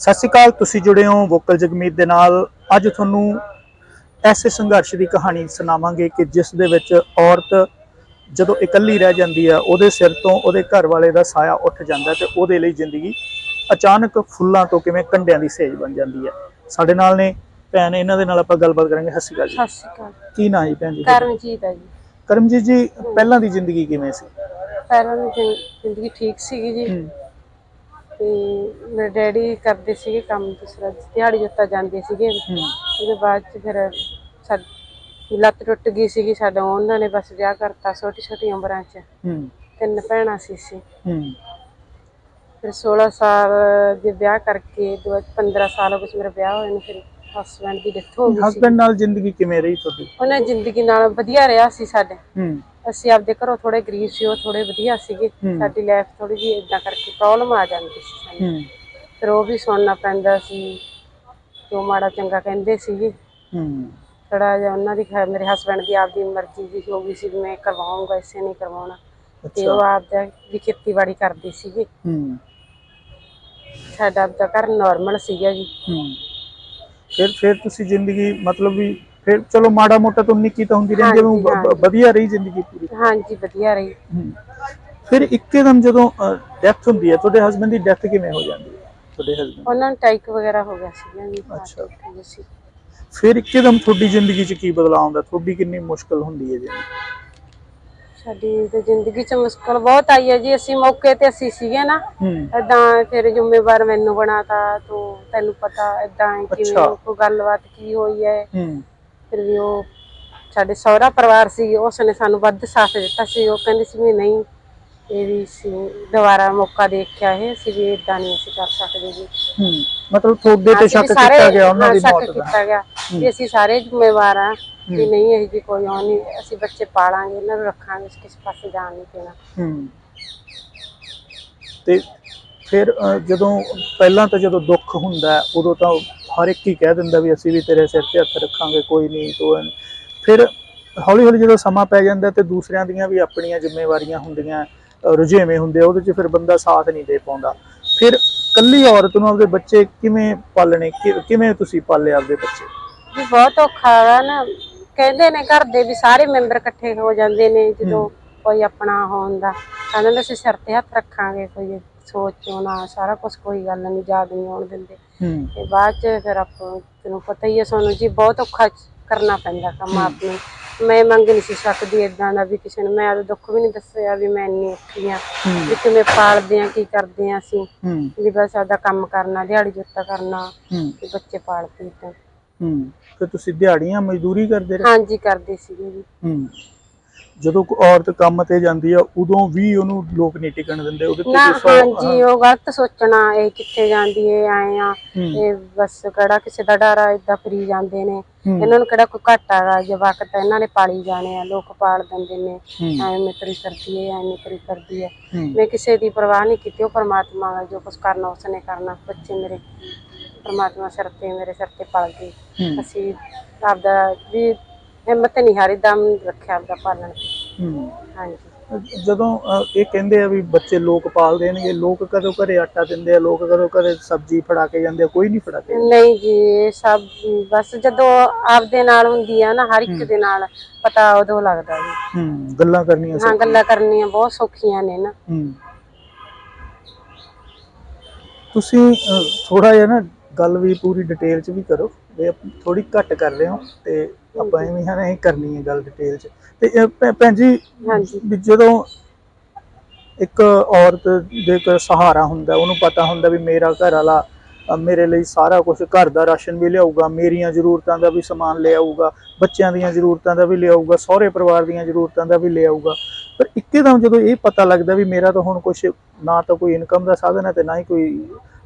ਸਤਿ ਸ਼੍ਰੀ ਅਕਾਲ ਤੁਸੀਂ ਜੁੜੇ ਹੋ ਵੋਕਲ ਜਗਮੀਤ ਦੇ ਨਾਲ। ਅੱਜ ਤੁਹਾਨੂੰ ਐਸੇ ਸੰਘਰਸ਼ ਦੀ ਕਹਾਣੀ ਸੁਣਾਵਾਂਗੇ ਕਿ ਜਿਸ ਦੇ ਵਿੱਚ ਔਰਤ ਜਦੋਂ ਇਕੱਲੀ ਰਹਿ ਜਾਂਦੀ ਹੈ ਉਹਦੇ ਸਿਰ ਤੋਂ ਉਹਦੇ ਘਰ ਵਾਲੇ ਦਾ ਸਾਇਆ ਉੱਠ ਜਾਂਦਾ ਤੇ ਉਹਦੇ ਲਈ ਜ਼ਿੰਦਗੀ ਅਚਾਨਕ ਫੁੱਲਾਂ ਤੋਂ ਕਿਵੇਂ ਕੰਡਿਆਂ ਦੀ ਸੇਜ ਬਣ ਜਾਂਦੀ ਹੈ। ਸਾਡੇ ਨਾਲ ਨੇ ਭੈਣ ਇਹਨਾਂ ਦੇ ਨਾਲ ਆਪਾਂ ਗੱਲਬਾਤ ਕਰਾਂਗੇ। ਸਤਿ ਸ਼੍ਰੀ ਅਕਾਲ ਜੀ। ਸਤਿ ਸ਼੍ਰੀ ਅਕਾਲ। ਕੀ ਨਾਂ ਜੀ ਭੈਣ ਜੀ ਕਰਮਜੀਤ ਹੈ ਜੀ। ਕਰਮਜੀਤ ਜੀ ਪਹਿਲਾਂ ਦੀ ਜ਼ਿੰਦਗੀ ਕਿਵੇਂ ਸੀ? ਪਹਿਲਾਂ ਦੀ ਜ਼ਿੰ- ਜ਼ਿੰਦਗੀ ਠੀਕ ਸੀਗੀ ਜੀ। ਹੂੰ। ਤੇ ਮੇਰੇ ਡੈਡੀ ਕਰਦੇ ਸੀਗੇ ਕੰਮ ਦੂਸਰਾ ਦਿਹਾੜੀ ਜੁੱਤਾ ਜਾਂਦੇ ਸੀਗੇ। ਉਹਦੇ ਬਾਅਦ ਚ ਫਿਰ ਸਾਡੀ ਲੱਤ ਟੁੱਟ ਗਈ ਸੀਗੀ ਸਾਡਾ ਉਹਨਾਂ ਨੇ ਬਸ ਵਿਆਹ ਕਰਤਾ ਛੋਟੀ ਛੋਟੀ ਉਮਰਾਂ 'ਚ। ਤਿੰਨ ਭੈਣਾਂ ਸੀ ਸੀ ਫਿਰ 16 ਸਾਲ ਦੇ ਵਿਆਹ ਕਰਕੇ ਦੋ 15 ਸਾਲ ਵਿੱਚ ਮੇਰਾ ਵਿਆਹ ਹੋਇਆ ਨੂੰ ਫਿਰ ਹਸਬੰਡ ਦੀ ਡੈਥ ਹੋ ਗਈ ਸੀ ਹਸਬੰਡ ਨਾਲ ਜ਼ਿੰਦਗੀ ਕਿਵੇਂ ਰਹੀ ਤੁਹਾਡੀ? ਉਹਨਾਂ ਜ਼ਿੰਦਗੀ ਨਾਲ ਵਧੀਆ ਰਿਹਾ ਸੀ ਸਾਡੇ। ਹੂੰ। ਅਸੀਂ ਆਪਦੇ ਘਰੋਂ ਥੋੜੇ ਗਰੀਬ ਸੀ ਉਹ ਥੋੜੇ ਵਧੀਆ ਸੀਗੇ। ਸਾਡੀ ਲਾਈਫ ਥੋੜੀ ਜਿਹੀ ਇਦਾਂ ਕਰਕੇ ਪ੍ਰੋਬਲਮ ਆ ਜਾਂਦੀ ਸੀ ਸਾਨੂੰ। ਫਿਰ ਉਹ ਵੀ ਸੁਣਨਾ ਪੈਂਦਾ ਸੀ ਜੋ ਮਾੜਾ ਚੰਗਾ ਕਹਿੰਦੇ ਸੀਗੇ। ਹੂੰ। ਥੋੜਾ ਜਿਹਾ ਉਹਨਾਂ ਦੀ ਖੈਰ ਮੇਰੇ ਹਸਬੰਡ ਦੀ ਆਪਦੀ ਮਰਜ਼ੀ ਦੀ ਹੋ ਗਈ ਸੀ ਮੈਂ ਕਰਵਾਉਂਗਾ ਇਸੇ ਨਹੀਂ ਕਰਵਾਉਣਾ। ਤੇ ਉਹ ਆਪਦਾ ਵੀ ਖੇਤੀਬਾੜੀ ਕਰਦੇ ਸੀਗੇ। ਹੂੰ। ਸਾਡਾ ਆਪਦਾ ਘਰ ਨਾਰਮਲ ਸੀਗਾ ਜੀ। ਹੂੰ। ਫਿਰ ਫਿਰ ਤੁਸੀਂ ਜ਼ਿੰਦਗੀ ਮਤਲਬ ਵੀ ਫਿਰ ਚਲੋ ਮਾੜਾ ਮੋਟਾ ਤਾਂ ਨਿੱਕੀ ਤਾਂ ਹੁੰਦੀ ਰਹਿੰਦੀ ਹੈ, ਹਾਂਜੀ, ਵਧੀਆ ਰਹੀ ਜ਼ਿੰਦਗੀ ਪੂਰੀ। ਹਾਂਜੀ ਵਧੀਆ ਰਹੀ। ਹੂੰ। ਫਿਰ ਇੱਕਦਮ ਜਦੋਂ ਡੈਥ ਹੁੰਦੀ ਹੈ ਤੁਹਾਡੇ ਹਸਬੰਡ ਦੀ ਡੈਥ ਕਿਵੇਂ ਹੋ ਜਾਂਦੀ ਹੈ? ਤੁਹਾਡੇ ਹਸਬੰਡ ਉਹਨਾਂ ਨੂੰ ਟਾਈਕ ਵਗੈਰਾ ਹੋ ਗਿਆ ਸੀਗਾ ਜੀ ਅੱਛਾ। heart attack ਸੀ। ਫਿਰ ਇੱਕਦਮ ਤੁਹਾਡੀ ਜ਼ਿੰਦਗੀ 'ਚ ਕੀ ਬਦਲਾਅ ਆਉਂਦਾ? ਤੁਹਾਡੀ ਕਿੰਨੀ ਮੁਸ਼ਕਲ ਹੁੰਦੀ ਹੈ ਜੀ? ਸਾਡੀ ਤੇ ਜ਼ਿੰਦਗੀ 'ਚ ਮੁਸ਼ਕਲ ਬਹੁਤ ਆਈ ਹੈ ਜੀ ਅਸੀਂ ਮੌਕੇ ਤੇ ਅਸੀਂ ਸੀਗੇ ਨਾ ਹੂੰ। ਏਦਾਂ ਫਿਰ ਜ਼ਿੰਮੇਵਾਰ ਮੈਨੂੰ ਬਣਾਤਾ ਤੂੰ ਤੈਨੂੰ ਪਤਾ ਏਦਾਂ ਹੈ ਕਿਵੇਂ ਅੱਛਾ। ਕੋਈ ਗੱਲਬਾਤ ਕੀ ਹੋਈ ਹੈ। ਹੂੰ। ਫਿਰ ਵੀ ਉਹ ਸਾਡੇ ਸਹੁਰਾ ਪਰਿਵਾਰ ਸੀ ਉਸ ਨੇ ਸਾਨੂੰ ਵੱਧ ਸਾਥ ਦਿੱਤਾ ਸੀ ਉਹ ਕਹਿੰਦੇ ਸੀ ਵੀ ਨਹੀਂ ਇਹ ਵੀ ਸੀ ਦੁਬਾਰਾ ਮੌਕਾ ਦੇਖਿਆ ਇਹ ਅਸੀਂ ਵੀ ਇਦਾਂ ਨਹੀਂ ਅਸੀਂ ਕਰ ਸਕਦੇ ਜੀ। ਹੂੰ ਮਤਲਬ ਤੁਹਾਡੇ ਤੇ ਸ਼ੱਕ ਕੀਤਾ ਗਿਆ ਉਹਨਾਂ ਦੀ ਮੌਤ ਦਾ। ਕੀਤਾ ਗਿਆ ਵੀ ਅਸੀਂ ਸਾਰੇ ਜ਼ਿੰਮੇਵਾਰ ਆ ਵੀ ਨਹੀਂ ਇਹ ਜੀ ਕੋਈ ਉਹ ਨਹੀਂ ਅਸੀਂ ਬੱਚੇ ਪਾਲਾਂਗੇ ਇਹਨਾਂ ਨੂੰ ਰੱਖਾਂਗੇ ਕਿਸੇ ਪਾਸੇ ਜਾਣ ਨਹੀਂ ਦੇਣਾ। ਹੂੰ। ਤੇ ਫਿਰ ਜਦੋਂ ਪਹਿਲਾਂ ਤਾਂ ਜਦੋਂ ਦੁੱਖ ਹੁੰਦਾ ਹੈ, ਉਦੋਂ ਤਾਂ ਹਰ ਇੱਕ ਹੀ ਕਹਿ ਦਿੰਦਾ ਵੀ ਅਸੀਂ ਵੀ ਤੇਰੇ ਸਿਰ ਤੇ ਹੱਥ ਰੱਖਾਂਗੇ ਕੋਈ ਨਹੀਂ ਤੂੰ ਫਿਰ ਹੌਲੀ ਹੌਲੀ ਜਦੋਂ ਸਮਾਂ ਪੈ ਜਾਂਦਾ ਤੇ ਦੂਸਰਿਆਂ ਦੀਆਂ ਵੀ ਆਪਣੀਆਂ ਜ਼ਿੰਮੇਵਾਰੀਆਂ ਹੁੰਦੀਆਂ ਰੁਝੇਵੇਂ ਹੁੰਦੇ ਉਹਦੇ 'ਚ ਫਿਰ ਬੰਦਾ ਸਾਥ ਨਹੀਂ ਦੇ ਪਾਉਂਦਾ। ਫਿਰ ਕੱਲੀ ਔਰਤ ਨੂੰ ਆਪਦੇ ਬੱਚੇ ਕਿਵੇਂ ਪਾਲਣੇ ਕਿਵੇਂ ਤੁਸੀਂ ਪਾਲੇ ਆਪਦੇ ਬੱਚੇ? ਬਹੁਤ ਔਖਾ ਹੈ ਨਾ। ਕਹਿੰਦੇ ਨੇ ਘਰ ਦੇ ਵੀ ਸਾਰੇ ਮੈਂਬਰ ਇਕੱਠੇ ਹੋ ਜਾਂਦੇ ਨੇ ਜਦੋਂ ਕੋਈ ਆਪਣਾ ਹੁੰਦਾ। ਕਹਿੰਦੇ ਅਸੀਂ ਸਿਰ ਤੇ ਹੱਥ ਰੱਖਾਂਗੇ ਕੋਈ ਸੋਚੋ ਨਾ ਸਾਰਾ ਕੁਝ ਕੋਈ ਗੱਲ ਨਹੀਂ ਯਾਦ ਨਹੀਂ ਆਉਣ ਦਿੰਦੇ। ਹੂੰ। ਤੇ ਬਾਅਦ ਚ ਫਿਰ ਆਪਾਂ ਤੈਨੂੰ ਪਤਾ ਹੀ ਹੈ ਸਾਨੂੰ ਜੀ ਬਹੁਤ ਔਖਾ ਕਰਨਾ ਪੈਂਦਾ ਕੰਮ ਆਪ ਨੂੰ ਮੈਂ ਮੰਗ ਨਹੀਂ ਸੀ ਸਕਦੀ ਇਦਾਂ ਦਾ ਵੀ ਕਿਸੇ ਨੂੰ। ਮੈਂ ਆਪਦਾ ਦੁੱਖ ਵੀ ਨਹੀਂ ਦੱਸਿਆ ਵੀ ਮੈਂ ਇੰਨੀ ਔਖੀ ਆ ਵੀ ਕਿਵੇਂ ਪਾਲਦੇ ਆ ਕੀ ਕਰਦੇ ਆ ਅਸੀਂ। ਹੂੰ। ਵੀ ਬਸ ਆਪਦਾ ਕੰਮ ਕਰਨਾ ਦਿਹਾੜੀ ਜੁੱਤਾ ਕਰਨਾ ਹੂੰ। ਤੇ ਬੱਚੇ ਪਾਲ ਪੀਤਾ। ਹੂੰ। ਫਿਰ ਤੁਸੀਂ ਦਿਹਾੜੀਆਂ ਮਜ਼ਦੂਰੀ ਕਰਦੇ ਰਹੇ? ਹਾਂਜੀ ਕਰਦੇ ਸੀਗੇ ਜੀ। ਹੂੰ। ਜਦੋਂ ਕੋਈ ਔਰਤ ਕੰਮ ਤੇ ਜਾਂਦੀ ਆ ਉਦੋਂ ਵੀ ਉਹਨੂੰ ਲੋਕ ਨਹੀਂ ਟਿਕਣ ਦਿੰਦੇ ਉਹਦੇ ਤੇ ਨਾ ਗੁੱਸਾ ਹਾਂਜੀ ਉਹ ਗਲਤ ਸੋਚਣਾ ਇਹ ਕਿੱਥੇ ਜਾਂਦੀ ਏ ਆਏ ਆ ਹੂੰ। ਇਹ ਬਸ ਕਿਹੜਾ ਕਿਸੇ ਦਾ ਡਰ ਆ ਏਦਾਂ ਫਰੀ ਜਾਂਦੇ ਨੇ ਹੂੰ। ਇਹਨਾਂ ਨੂੰ ਕਿਹੜਾ ਕੋਈ ਘਾਟਾ ਹੈਗਾ ਜਵਾਕ ਤਾਂ ਇਹਨਾਂ ਨੇ ਪਾਲੀ ਜਾਣੇ ਆ ਲੋਕ ਪਾਲ ਦਿੰਦੇ ਨੇ ਹੂੰ। ਐਵੇਂ ਕਰੀ ਕਰਦੀ ਏ ਐਵੇਂ ਕਰੀ ਕਰਦੀ ਏ ਹੂੰ। ਮੈਂ ਕਿਸੇ ਦੀ ਪਰਵਾਹ ਨਹੀਂ ਕੀਤੀ ਉਹ ਪਰਮਾਤਮਾ ਦਾ ਜੋ ਕੁਝ ਕਰਨਾ ਉਸਨੇ ਕਰਨਾ ਬੱਚੇ ਮੇਰੇ ਪਰਮਾਤਮਾ ਸਿਰ ਤੇ ਮੇਰੇ ਸਿਰ ਤੇ ਪਲ ਗਏ ਹੂੰ। ਅਸੀਂ ਆਪਦਾ ਵੀ ਹਿੰਮਤ ਨਹੀਂ ਹਾਰੀ ਦਮ ਰੱਖਿਆ ਆਪਦਾ ਪਾਲਣ। ਹੂੰ। ਹਾਂਜੀ। ਜਦੋਂ ਅਹ, ਇਹ ਕਹਿੰਦੇ ਆ ਵੀ ਬੱਚੇ ਲੋਕ ਪਾਲ ਦੇਣਗੇ ਲੋਕ ਕਦੋਂ ਘਰੇ ਆਟਾ ਦਿੰਦੇ ਆ ਲੋਕ ਕਦੋਂ ਘਰੇ ਸਬਜ਼ੀ ਫੜਾ ਕੇ ਜਾਂਦੇ ਆ ਕੋਈ ਨਹੀਂ ਫੜਾ ਕੇ ਨਹੀਂ ਜੀ ਇਹ ਸਭ ਬਸ ਜਦੋਂ ਆਪਦੇ ਨਾਲ ਹੁੰਦੀ ਆ ਨਾ ਹਰ ਇੱਕ ਦੇ ਨਾਲ ਪਤਾ ਉਦੋਂ ਲੱਗਦਾ ਜੀ। ਹੂੰ ਗੱਲਾਂ ਕਰਨੀਆਂ ਹਾਂ। ਗੱਲਾਂ ਕਰਨੀਆਂ ਬਹੁਤ ਸੌਖੀਆਂ ਨੇ ਨਾ। ਹੂੰ। ਤੁਸੀਂ ਥੋੜਾ ਜਿਹਾ ਨਾ ਗੱਲ ਵੀ ਪੂਰੀ ਡਿਟੇਲ ਚ ਵੀ ਕਰੋ। ਵੀ ਥੋੜੀ ਘੱਟ ਕਰ ਰਹੇ ਹੋ ਤੇ ਆਪਾਂ ਐਵੇਂ ਹਾਂ ਨਹੀਂ ਕਰਨੀ ਹੈ ਗੱਲ ਡਿਟੇਲ ਚ। ਤੇ ਇਹ ਭੈ- ਭੈਣ ਜੀ ਹਾਂਜੀ। ਵੀ ਜਦੋਂ ਇੱਕ ਔਰਤ ਦੇ ਕੋਲ ਸਹਾਰਾ ਹੁੰਦਾ ਉਹਨੂੰ ਪਤਾ ਹੁੰਦਾ ਵੀ ਮੇਰਾ ਘਰ ਵਾਲਾ ਅ, ਮੇਰੇ ਲਈ ਸਾਰਾ ਕੁਝ ਘਰ ਦਾ ਰਾਸ਼ਨ ਵੀ ਲਿਆਊਗਾ ਮੇਰੀਆਂ ਜ਼ਰੂਰਤਾਂ ਦਾ ਵੀ ਸਮਾਨ ਲਿਆਊਗਾ ਬੱਚਿਆਂ ਦੀਆਂ ਜ਼ਰੂਰਤਾਂ ਦਾ ਵੀ ਲਿਆਊਗਾ ਸਹੁਰੇ ਪਰਿਵਾਰ ਦੀਆਂ ਜ਼ਰੂਰਤਾਂ ਦਾ ਵੀ ਲਿਆਊਗਾ ਪਰ ਇੱਕਦਮ ਜਦੋਂ ਇਹ ਪਤਾ ਲੱਗਦਾ ਵੀ ਮੇਰਾ ਤਾਂ ਹੁਣ ਕੁਝ ਨਾ ਤਾਂ ਕੋਈ ਇਨਕਮ ਦਾ ਸਾਧਨ ਹੈ ਤੇ ਨਾ ਹੀ ਕੋਈ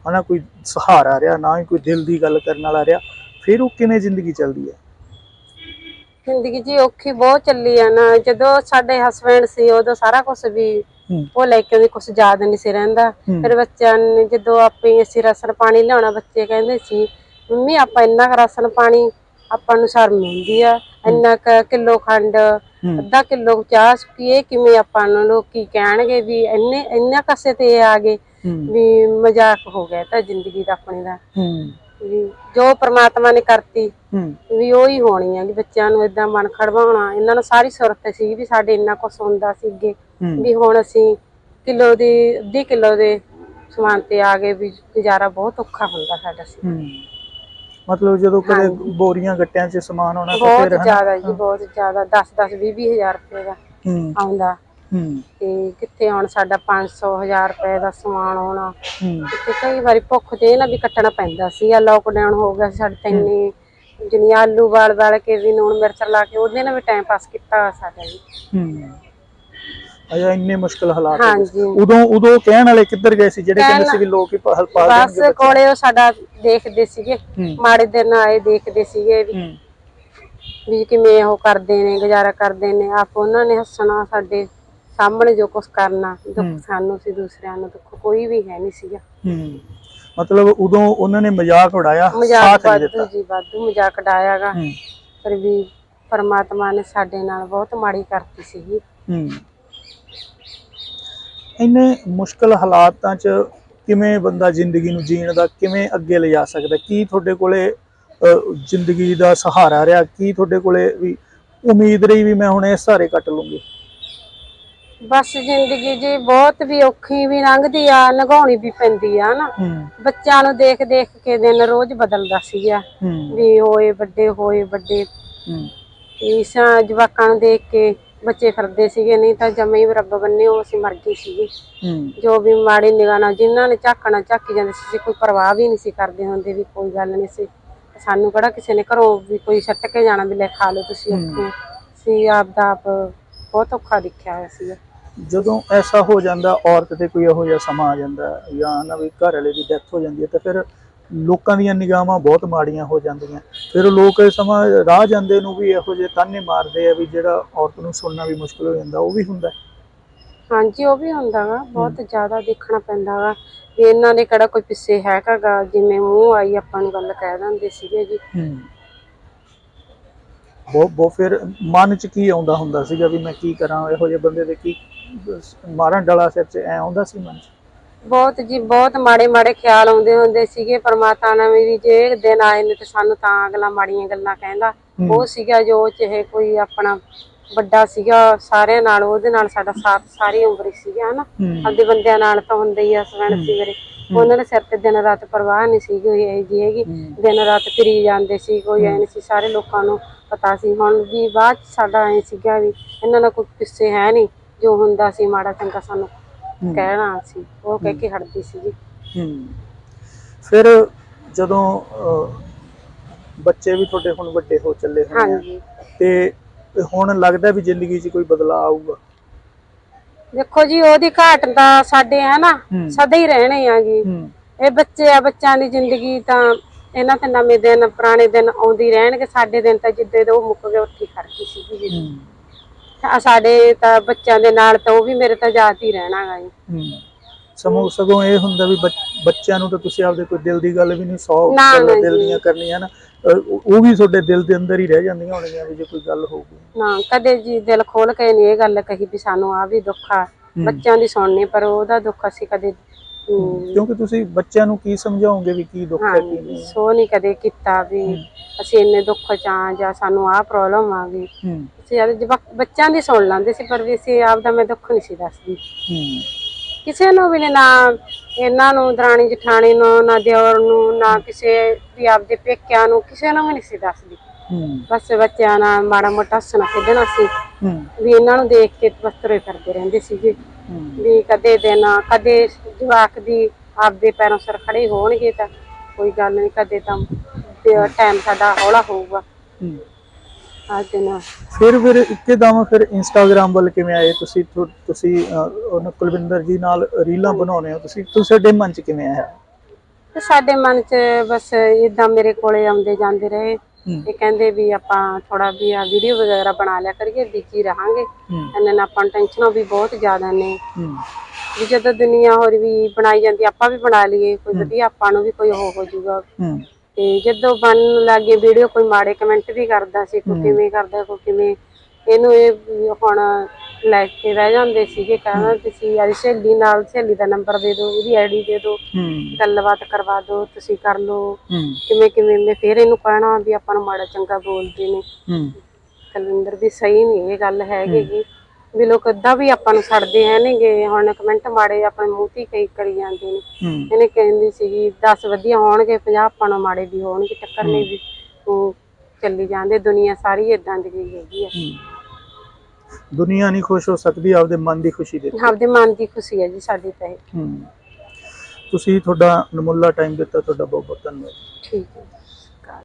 ਹਨਾ ਕੋਈ ਸਹਾਰਾ ਰਿਹਾ ਨਾ ਹੀ ਕੋਈ ਦਿਲ ਦੀ ਗੱਲ ਕਰਨ ਵਾਲਾ ਰਿਹਾ ਫਿਰ ਉਹ ਕਿਵੇਂ ਜ਼ਿੰਦਗੀ ਚੱਲਦੀ ਹੈ? ਜ਼ਿੰਦਗੀ ਜੀ ਔਖੀ ਬਹੁਤ ਚੱਲੀ ਆ ਨਾ। ਜਦੋਂ ਸਾਡੇ ਹਸਬੰਡ ਸੀ ਉਦੋਂ ਸਾਰਾ ਕੁਝ ਵੀ। ਉਹ ਲੈ ਕੇ ਵੀ ਕੁਝ ਯਾਦ ਨਹੀਂ ਸੀ ਰਹਿੰਦਾ। ਫਿਰ ਬੱਚਿਆਂ ਨੇ ਜਦੋਂ ਆਪੇ ਅਸੀਂ ਰਸਨ ਪਾਣੀ ਲਿਆਉਣਾ ਬੱਚੇ ਕਹਿੰਦੇ ਸੀ ਮੰਮੀ ਆਪਾਂ ਇੰਨਾ ਕੁ ਰਸਨ ਪਾਣੀ ਆਪਾਂ ਨੂੰ ਸ਼ਰਮ ਹੁੰਦੀ ਆ। ਇੰਨਾ ਕੁ ਕਿਲੋ ਖੰਡ। ਅੱਧਾ ਕਿਲੋ ਚਾਹ ਕੀ ਇਹ ਕਿਵੇਂ ਆਪਾਂ ਨੂੰ ਲੋਕ ਕਹਿਣਗੇ ਵੀ ਇੰਨੇ ਇੰਨਾ ਕਸੇ ਤੇ ਆ ਗਏ ਵੀ ਮਜ਼ਾਕ ਹੋ ਗਿਆ ਤਾਂ ਜ਼ਿੰਦਗੀ ਦਾ ਆਪਣੀ ਦਾ। ਵੀ ਜੋ ਪ੍ਰਮਾਤਮਾ ਨੇ ਕਰਤੀ ਹੂੰ। ਵੀ ਉਹ ਹੀ ਹੋਣੀ ਆ ਕਿ ਬੱਚਿਆਂ ਨੂੰ ਇਦਾਂ ਮਨ ਖੜਵਾਉਣਾ। ਇਹਨਾਂ ਨੂੰ ਸਾਰੀ ਸੁਰਤ ਸੀ ਵੀ ਸਾਡੇ ਇੰਨਾ ਕੁਛ ਹੁੰਦਾ ਸੀ ਅੱਗੇ। ਵੀ ਹੁਣ ਅਸੀਂ ਕਿਲੋ ਦੀ ਅੱਧੀ ਕਿਲੋ ਦੇ ਸਮਾਨ ਤੇ ਆ ਗਏ ਵੀ ਗੁਜ਼ਾਰਾ ਬਹੁਤ ਔਖਾ ਹੁੰਦਾ ਸਾਡਾ ਸੀ। ਹੂੰ। ਮਤਲਬ ਜਦੋਂ ਕਦੇ ਬੋਰੀਆਂ ਗੱਟਿਆਂ 'ਚ ਸਮਾਨ ਆਉਣਾ ਬਹੁਤ? ਜ਼ਿਆਦਾ ਜੀ ਬਹੁਤ ਜ਼ਿਆਦਾ। 10 10 20 20 ਹਜ਼ਾਰ ਰੁਪਏ ਦਾ ਹੂੰ। ਆਉਂਦਾ। ਤੇ ਕਿੱਥੇ ਹੁਣ ਸਾਡਾ 500 ਹਜ਼ਾਰ ਰੁਪਏ ਦਾ ਸਮਾਨ ਆਉਣਾ ਕਿਤੇ ਕਈ ਵਾਰੀ ਭੁੱਖ ਤੇ ਨਾ ਵੀ ਕੱਟਣਾ ਪੈਂਦਾ ਸੀਗਾ ਲੋਕਡਾਊਨ ਹੋ ਗਿਆ ਸੀ ਸਾਡੇ ਤੇ ਇੰਨੀ। ਜਿਨੀ ਆਲੂ ਵਾਲ ਵਾਲ ਕੇ ਵੀ ਨੂਣ ਮਿਰਚ ਲਾ ਕੇ ਉਹਦੇ ਨਾਲ ਵੀ ਟਾਈਮ ਪਾਸ ਕੀਤਾ ਸਾਡਾ ਜੀ ਹੂੰ। ਅਜਾ ਇੰਨੇ ਮੁਸ਼ਕਲ ਹਾਲਾਤ ਉਦੋਂ ਉਦੋਂ ਕਹਿਣ ਵਾਲੇ ਕਿੱਧਰ ਗਏ ਸੀ? ਜਿਹੜੇ ਕਹਿੰਦੇ ਸੀ ਵੀ ਲੋਕ ਹੀ ਪਾ- ਪਾਲ ਬਸ ਕੋਲੇ ਉਹ ਸਾਡਾ ਦੇਖਦੇ ਸੀਗੇ। ਮਾੜੇ ਦਿਨ ਆਏ ਦੇਖਦੇ ਸੀਗੇ ਵੀ। ਵੀ ਕਿਵੇਂ ਉਹ ਕਰਦੇ ਨੇ ਗੁਜ਼ਾਰਾ ਕਰਦੇ ਨੇ। ਆਪ ਉਹਨਾਂ ਨੇ ਹੱਸਣਾ ਸਾਡੇ ਸਾਹਮਣੇ ਜੋ ਕੁਝ ਕਰਨਾ ਦੁੱਖ ਸਾਨੂੰ ਸੀ ਦੂਸਰਿਆਂ ਨੂੰ ਦੁੱਖ ਕੋਈ ਵੀ ਹੈ ਨਹੀਂ ਸੀਗਾ। ਹੂੰ। ਮਤਲਬ ਉਦੋਂ ਉਹਨਾਂ ਨੇ ਮਜ਼ਾਕ ਉਡਾਇਆ ਮਜ਼ਾਕ ਸਾਥ ਨਹੀਂ ਵਾਧੂ ਦਿੱਤਾ। ਜੀ ਵਾਧੂ ਮਜ਼ਾਕ ਡਾਇਆਗਾ ਹੂੰ। ਪਰ ਵੀ ਪਰਮਾਤਮਾ ਨੇ ਸਾਡੇ ਨਾਲ ਬਹੁਤ ਮਾੜੀ ਕਰਤੀ ਸੀਗੀ। ਹੂੰ। ਇੰਨੇ ਮੁਸ਼ਕਲ ਹਾਲਾਤਾਂ 'ਚ ਕਿਵੇਂ ਬੰਦਾ ਜ਼ਿੰਦਗੀ ਨੂੰ ਜੀਣ ਦਾ ਕਿਵੇਂ ਅੱਗੇ ਲਿਜਾ ਸਕਦਾ? ਕੀ ਤੁਹਾਡੇ ਕੋਲੇ ਜ਼ਿੰਦਗੀ ਦਾ ਸਹਾਰਾ ਰਿਹਾ? ਕੀ ਤੁਹਾਡੇ ਕੋਲੇ ਵੀ ਉਮੀਦ ਰਹੀ ਵੀ ਮੈਂ ਹੁਣ ਇਹ ਸਹਾਰੇ ਕੱਟ ਲੂੰਗੀ? ਬਸ ਜ਼ਿੰਦਗੀ ਜੀ ਬਹੁਤ ਵੀ ਔਖੀ ਵੀ ਲੰਘਦੀ ਆ ਨਗਾਉਣੀ ਵੀ ਪੈਂਦੀ ਆ ਨਾ। ਹੂੰ। ਬੱਚਿਆਂ ਨੂੰ ਦੇਖ ਦੇਖ ਕੇ ਦਿਨ ਰੋਜ਼ ਬਦਲਦਾ ਸੀਗਾ। ਹੂੰ। ਵੀ ਹੋਏ ਵੱਡੇ ਹੋਏ ਵੱਡੇ। ਹੂੰ। ਇਸਾਂ ਜਵਾਕਾਂ ਨੂੰ ਦੇਖ ਕੇ ਬੱਚੇ ਫਿਰਦੇ ਸੀਗੇ ਨਹੀਂ ਤਾਂ ਜਮੇ ਹੀ ਰੱਬ ਬੰਨੇ ਉਹ ਅਸੀਂ ਮਰ ਗਏ ਸੀਗੇ। ਹੂੰ। ਜੋ ਵੀ ਮਾੜੀ ਨਿਗਾਹ ਨਾਲ ਜਿਨ੍ਹਾਂ ਨੇ ਝਾਕਣਾ ਝਾਕੀ ਜਾਂਦੇ ਸੀ ਕੋਈ ਪਰਵਾਹ ਵੀ ਨਹੀਂ ਸੀ ਕਰਦੇ ਹੁੰਦੇ ਵੀ ਕੋਈ ਗੱਲ ਨਹੀਂ ਸੀ। ਸਾਨੂੰ ਕਿਹੜਾ ਕਿਸੇ ਨੇ ਘਰੋਂ ਵੀ ਕੋਈ ਛੱਟ ਕੇ ਜਾਣਾ ਵੀ ਲੈ ਖਾ ਲਓ ਤੁਸੀਂ ਉੱਥੇ। ਸੀ ਆਪ ਦਾ ਆਪ ਬਹੁਤ ਔਖਾ ਦਿਖਿਆ ਹੋਇਆ ਸੀ। ਜਦੋਂ ਐਸਾ ਹੋ ਜਾਂਦਾ ਔਰਤ ਤੇ ਕੋਈ ਇਹੋ ਜਿਹਾ ਸਮਾਂ ਆ ਜਾਂਦਾ ਜਾਂ ਨਾ ਵੀ ਘਰ ਵਾਲੇ ਦੀ ਡੈਥ ਹੋ ਜਾਂਦੀ ਹੈ ਤਾਂ ਫਿਰ ਲੋਕਾਂ ਦੀਆਂ ਨਿਗਾਹਾਂ ਬਹੁਤ ਮਾੜੀਆਂ ਹੋ ਜਾਂਦੀਆਂ। ਫਿਰ ਲੋਕ ਇਹ ਸਮਾਂ ਰਾਹ ਜਾਂਦੇ ਨੂੰ ਵੀ ਇਹੋ ਜਿਹੇ ਤਾਨੇ ਮਾਰਦੇ ਆ ਵੀ ਜਿਹੜਾ ਔਰਤ ਨੂੰ ਸੁਣਨਾ ਵੀ ਮੁਸ਼ਕਲ ਹੋ ਜਾਂਦਾ ਉਹ ਵੀ ਹੁੰਦਾ। ਹਾਂਜੀ ਉਹ ਵੀ ਹੁੰਦਾ ਗਾ ਬਹੁਤ ਜ਼ਿਆਦਾ ਦੇਖਣਾ ਪੈਂਦਾ ਵੀ ਇਹਨਾਂ ਦੇ ਕਿਹੜਾ ਕੋਈ ਪਿੱਛੇ ਹੈਗਾਗਾ ਜਿਵੇਂ ਮੂੰਹ ਆਈ ਆਪਾਂ ਨੂੰ ਗੱਲ ਕਹਿ ਦਿੰਦੇ ਸੀਗੇ ਜੀ। ਬਹੁਤ ਬਹੁਤ ਫਿਰ ਮਨ ਚ ਕੀ ਆਉਂਦਾ ਹੁੰਦਾ ਸੀਗਾ ਵੀ ਮੈਂ ਕੀ ਕਰਾਂ ਇਹੋ ਜਿਹੇ ਬੰਦੇ ਦੇ ਕੀ ਮਾਰਨ ਡਲਾ ਸਿਰ ਚ ਐ ਆਉਂਦਾ ਸੀ ਮਨ ਚ? ਬਹੁਤ ਜੀ ਬਹੁਤ ਮਾੜੇ ਮਾੜੇ ਖਿਆਲ ਆਉਂਦੇ ਹੁੰਦੇ ਸੀਗੇ ਪਰਮਾਤਮਾ ਨੇ ਵੀ ਜੇ ਇਹ ਦਿਨ ਆਏ ਨੇ ਤੇ ਸਾਨੂੰ ਤਾਂ ਅਗਲਾ ਮਾੜੀਆਂ ਗੱਲਾਂ ਕਹਿੰਦਾ। ਉਹ ਸੀਗਾ ਜੋ ਚਾਹੇ ਕੋਈ ਆਪਣਾ ਵੱਡਾ ਸੀਗਾ ਸਾਰਿਆਂ ਨਾਲ ਉਹਦੇ ਨਾਲ ਸਾਡਾ ਸਾਥ ਸਾਰੀ ਉਮਰ ਹੀ ਸੀਗਾ ਹਨਾ? ਆਪਦੇ ਬੰਦਿਆਂ ਨਾਲ ਤਾਂ ਹੁੰਦਾ ਹੀ ਆ ਸਵਣ ਸੀ ਮੇਰੇ ਉਹਨਾਂ ਦੇ ਸਿਰ ਤੇ ਦਿਨ ਰਾਤ ਪਰਵਾਹ ਨਹੀਂ ਸੀਗੀ ਹੋਈ ਇਹ ਜੀ ਹੈਗੀ। ਦਿਨ ਰਾਤ ਫਿਰੀ ਜਾਂਦੇ ਸੀ ਕੋਈ ਐ ਨਹੀਂ ਸੀ ਸਾਰੇ ਲੋਕਾਂ ਨੂੰ ਪਤਾ ਸੀ। ਹੁਣ ਵੀ ਬਾਅਦ 'ਚ ਸਾਡਾ ਐ ਸੀਗਾ ਵੀ ਇਹਨਾਂ ਦਾ ਕੋਈ ਕਿਸੇ ਹੈ ਨਹੀਂ ਜੋ ਹੁੰਦਾ ਸੀ ਮਾੜਾ ਚੰਗਾ ਸਾਨੂੰ ਕਹਿਣਾ ਸੀ। ਉਹ ਕਹਿ ਕੇ ਹਟਦੀ ਸੀਗੀ। ਹੂੰ। ਫਿਰ ਜਦੋਂ ਅਹ, ਬੱਚੇ ਵੀ ਤੁਹਾਡੇ ਹੁਣ ਵੱਡੇ ਹੋ ਚੱਲੇ ਹੋਣੇ ਆ ਹਾਂਜੀ। ਤੇ ਹੁਣ ਲੱਗਦਾ ਵੀ ਜ਼ਿੰਦਗੀ 'ਚ ਕੋਈ ਬਦਲਾਅ ਆਊਗਾ? ਦੇਖੋ ਜੀ ਉਹਦੀ ਘਾਟ ਦਾ ਸਾਡੇ ਹੈ ਨਾ ਹੂੰ। ਸਦਾ ਹੀ ਰਹਿਣੇ ਆ ਜੀ। ਹੂੰ। ਇਹ ਬੱਚੇ ਆ ਬੱਚਿਆਂ ਦੀ ਜ਼ਿੰਦਗੀ ਤਾਂ ਇਹਨਾਂ ਤੇ ਨਵੇਂ ਦਿਨ ਪੁਰਾਣੇ ਦਿਨ ਆਉਂਦੇ ਰਹਿਣਗੇ ਸਾਡੇ ਦਿਨ ਤਾਂ ਜਿੱਦੇ ਦੇ ਉਹ ਮੁੱਕ ਗਏ ਉੱਥੇ ਹੀ ਖੜ ਗਈ ਸੀਗੀ ਜੀ। ਆ ਸਾਡੇ ਤਾਂ ਬੱਚਿਆਂ ਦੇ ਨਾਲ ਤਾਂ ਉਹ ਵੀ ਮੇਰੇ ਤਾਂ ਯਾਦ ਹੀ ਰਹਿਣਾ ਗਾ ਜੀ ਸਮੋ ਸਗੋਂ ਇਹ ਹੁੰਦਾ ਵੀ ਬੱਚ- ਬੱਚਿਆਂ ਨੂੰ ਤਾਂ ਤੁਸੀਂ ਆਪਦੇ ਕੋਈ ਦਿਲ ਦੀ ਗੱਲ ਵੀ ਨਹੀਂ ਸੌ ਗੱਲਾਂ ਦਿਲ। ਦੀਆਂ ਕਰਨੀਆਂ ਨਾ ਉਹ ਵੀ ਤੁਹਾਡੇ ਦਿਲ ਦੇ ਅੰਦਰ ਹੀ ਰਹਿ ਜਾਂਦੀਆਂ ਹੋਣਗੀਆਂ ਵੀ ਜੇ ਕੋਈ ਗੱਲ ਹੋਊਗੀ ਨਾ ਕਦੇ ਜੀ ਦਿਲ ਖੋਲ ਕੇ ਨਹੀਂ ਇਹ ਗੱਲ ਕਹੀ ਵੀ ਸਾਨੂੰ ਆ ਵੀ ਦੁੱਖ ਆ ਬੱਚਿਆਂ ਦੀ ਸੁਣਨੀ ਪਰ ਉਹਦਾ ਦੁੱਖ ਅਸੀਂ ਕਦੇ ਕਿਉਂਕਿ ਤੁਸੀਂ ਬੱਚਿਆਂ ਨੂੰ ਕੀ ਸਮਝਾਓਗੇ ਵੀ ਕੀ ਦੁੱਖ ਹੈ ਕੀ ਨਹੀਂ? ਸੋ ਨਹੀਂ ਕਦੇ ਕੀਤਾ ਵੀ ਅਸੀਂ ਇੰਨੇ ਦੁੱਖ ਚ ਆ ਜਾਂ ਸਾਨੂੰ ਆਹ ਪ੍ਰੋਬਲਮ ਆ ਗਈ। ਅਸੀਂ ਜਵਾਕ- ਬੱਚਿਆਂ ਦੀ ਸੁਣ ਲੈਂਦੇ ਸੀ ਪਰ ਵੀ ਅਸੀਂ ਆਪ ਦਾ ਮੈਂ ਦੁੱਖ ਨਹੀਂ ਸੀ ਦੱਸਦੀ। ਕਿਸੇ ਨੂੰ ਵੀ ਨੀ, ਇਹਨਾਂ ਨੂੰ ਦਰਾਣੀ ਜਠਾਣੀ ਨੂੰ ਨਾ ਦਿਓਰ ਨੂੰ ਨਾ ਕਿਸੇ ਵੀ ਆਪਦੇ ਪੇਕਿਆਂ ਨੂੰ ਕਿਸੇ ਨੂੰ ਵੀ ਨਹੀਂ ਸੀ ਦੱਸਦੀ। ਬਸ ਬੱਚਿਆਂ ਨਾਲ ਮਾੜਾ ਮੋਟਾ ਹੱਸਣਾ ਖੇਡਣਾ ਸੀ। ਵੀ ਇਹਨਾਂ ਨੂੰ ਦੇਖ ਕੇ ਬਸ ਤੁਰੇ ਫਿਰਦੇ ਰਹਿੰਦੇ ਸੀਗੇ। ਵੀ ਕਦੇ ਦਿਨ ਕਦੇ ਜਵਾਕ ਦੀ ਆਪਦੇ ਪੈਰਾਂ ਸਿਰ ਖੜੇ ਹੋਣਗੇ ਤਾਂ ਕੋਈ ਗੱਲ ਨਹੀਂ ਕਦੇ ਤਾਂ ਟਾਈਮ ਸਾਡਾ ਹੌਲਾ ਹੋਊਗਾ। ਅੱਜ ਫਿਰ ਫਿਰ ਇੱਕਦਮ ਫਿਰ ਇੰਸਟਾਗ੍ਰam ਵੱਲ ਕਿਵੇਂ ਆਏ? ਤੁਸੀਂ ਤੁਸੀਂ ਉਹਨਾਂ ਕੁਲਵਿੰਦਰ ਜੀ ਨਾਲ ਰੀਲਾਂ ਬਣਾਉਣੇ ਹੋ। ਤੁਸੀਂ ਤੁਹਾਡੇ ਮਨ ਚ ਕਿਵੇਂ ਆਇਆ? ਸਾਡੇ ਮਨ 'ਚ ਬਸ ਇਦਾਂ ਮੇਰੇ ਕੋਲੇ ਆਉਂਦੇ ਜਾਂਦੇ ਰਹੇ। ਇਹ ਕਹਿੰਦੇ ਵੀ ਆਪਾਂ ਥੋੜਾ ਵੀ ਆ ਵੀਡੀਓ ਵਗੈਰਾ ਬਣਾ ਲਿਆ ਕਰੀਏ ਬਿਜ਼ੀ ਰਹਾਂਗੇ। ਇਹਨਾਂ ਨਾਲ ਆਪਾਂ ਨੂੰ ਟੈਨਸ਼ਨਾਂ ਵੀ ਬਹੁਤ ਜ਼ਿਆਦਾ ਨੇ। ਵੀ ਜਦੋਂ ਦੁਨੀਆ ਹੋਰ ਵੀ ਬਣਾਈ ਜਾਂਦੀ ਆਪਾਂ ਵੀ ਬਣਾ ਲਈਏ ਕੋਈ ਵਧੀਆ ਆਪਾਂ ਨੂੰ ਵੀ ਕੋਈ ਹੋ ਹੋ ਜਾਊਗਾ। ਤੇ ਜਦੋਂ ਬਣਨ ਲੱਗੇ ਵੀਡੀਓ ਕੋਈ ਮਾੜੇ ਕਮੈਂਟ ਵੀ ਕਰਦਾ ਸੀ ਕੋਈ ਕਿਵੇਂ ਕਰਦਾ ਕੋਈ ਕਿਵੇਂ ਇਹਨੂੰ ਇਹ ਹੁਣ ਲੈ ਕੇ ਬਹਿ ਜਾਂਦੇ ਸੀਗੇ ਕਹਿੰਦਾ ਤੁਸੀਂ ਆਦੀ ਸਹੇਲੀ ਨਾਲ ਸਹੇਲੀ ਦਾ ਨੰਬਰ ਦੇ ਦਿਓ ਇਹਦੀ ਆਈਡੀ ਦੇ ਦਿਓ ਗੱਲਬਾਤ ਕਰਵਾ ਦਿਓ ਤੁਸੀਂ ਕਰ ਲਓ। ਕਿਵੇਂ ਕਿਵੇਂ ਮੈਂ ਫੇਰ ਇਹਨੂੰ ਕਹਿਣਾ ਵੀ ਆਪਾਂ ਨੂੰ ਮਾੜਾ ਚੰਗਾ ਬੋਲਦੇ ਨੇ। ਕਲਿੰਦਰ ਦੀ ਸਹੀ ਨਹੀਂ ਇਹ ਗੱਲ ਹੈਗੀ ਗੀ। ਵੀ ਲੋਕ ਅੱਧਾ ਵੀ ਆਪਾਂ ਨੂੰ ਛੱਡਦੇ ਹੈ ਨੇਗੇ ਹੁਣ ਕਮੈਂਟ ਮਾੜੇ ਆਪਣੇ ਮੂੰਹ ਤੇ ਕਈ ਕਰੀ ਜਾਂਦੇ ਨੇ। ਇਹਨੇ ਕਹਿੰਦੀ ਸੀਗੀ 10 ਵਧੀਆ ਹੋਣਗੇ 50 ਆਪਾਂ ਨੂੰ ਮਾੜੇ ਵੀ ਹੋਣਗੇ ਟੱਕਰ ਨਹੀਂ ਵੀ ਉਹ ਚੱਲੀ ਜਾਂਦੇ ਦੁਨੀਆ ਸਾਰੀ ਇਦਾਂ ਦੀ ਗਈ ਹੈਗੀ ਆ। ਹੂੰ। ਦੁਨੀਆ ਨਹੀਂ ਖੁਸ਼ ਹੋ ਸਕਦੀ ਆਪਦੇ ਮਨ ਦੀ ਖੁਸ਼ੀ ਦੇ ਆਪਦੇ ਮਨ ਦੀ ਖੁਸ਼ੀ ਹੈ ਜੀ ਸਾਡੀ ਤਾਂ ਇਹ। ਹੂੰ। ਤੁਸੀਂ ਤੁਹਾਡਾ ਅਨਮੁੱਲਾ ਟਾਈਮ ਦਿੱਤਾ ਤੁਹਾਡਾ ਬਹੁਤ ਬਹੁਤ ਧੰਨਵਾਦ। ਠੀਕ ਹੈ।